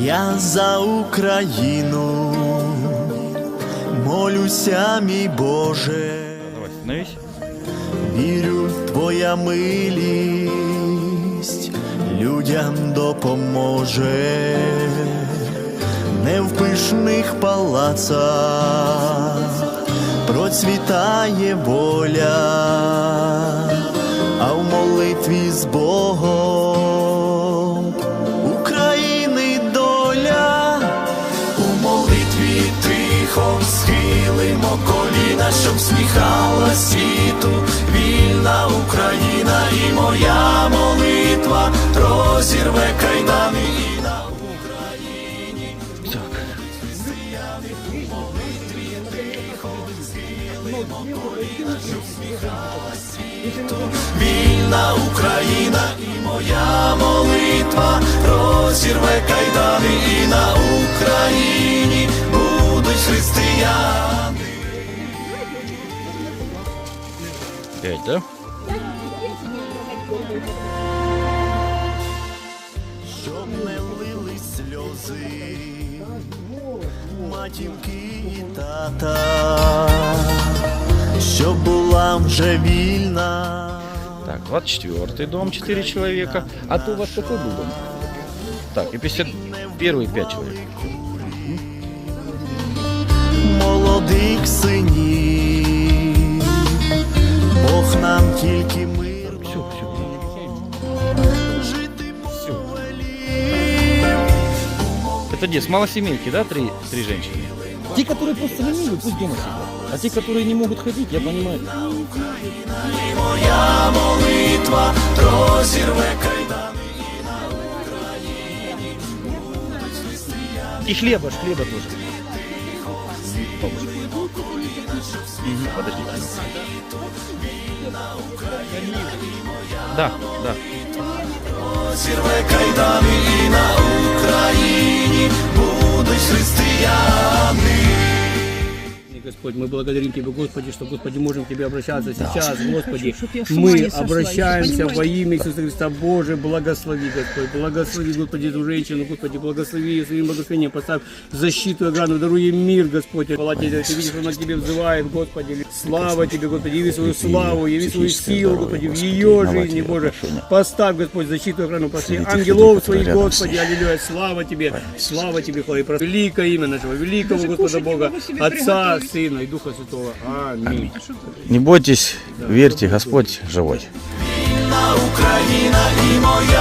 Я за Україну. Молюся, мій Боже, вірю, твоя милість. Людям допоможе, не в пишних палацах. Процвітає воля, а в молитві з Богом тихо схилимо коліна, щоб сміхала світу, вільна Україна і моя молитва розірве кайдани і на Україні. Так. Вільна Україна і моя молитва розірве кайдани і на Україні християни. Пять, да? Щоб не лили сльози, матінки і тата, щоб була вже вільна. Так, 24 дом, 4 человека. А то у вас какой был дом? Так, и 51 5 человек. молодих синів, Бог нам тільки мир Все, все. жити повелів. Это где, с малосемейки, да, три, три женщины? Те, которые просто ленивы, пусть дома сидят. А те, которые не могут ходить, я понимаю. І моя молитва розірве кайдани. И хлеба, ж, хлеба тоже. Бабушка. Мгм, Подождите. Да, да. Розірве кайдани і на Україні Господь, мы благодарим Тебя, Господи, что, Господи, можем к Тебе обращаться сейчас, Господи. ума Мы обращаемся во имя Иисуса Христа, Боже, благослови, Господь, благослови, Господи, эту женщину, Господи, благослови ее своим благословением, поставь защиту и ограду, даруй ей мир, Господь. Хвала Тебе, Ты видишь, она к Тебе взывает, Господи. Слава Тебе, Господи, яви свою славу, яви свою силу, Господи, в ее жизни, Боже. Поставь, Господь, защиту и охрану, пошли ангелов своих, Господи, аллилуйя, слава Тебе, слава Тебе, хвала и про великое имя нашего, великого Господа Бога, Отца, Сына и Духа Святого. Аминь. Не бойтесь, верьте, Господь живой. Вільна Україна і моя молитва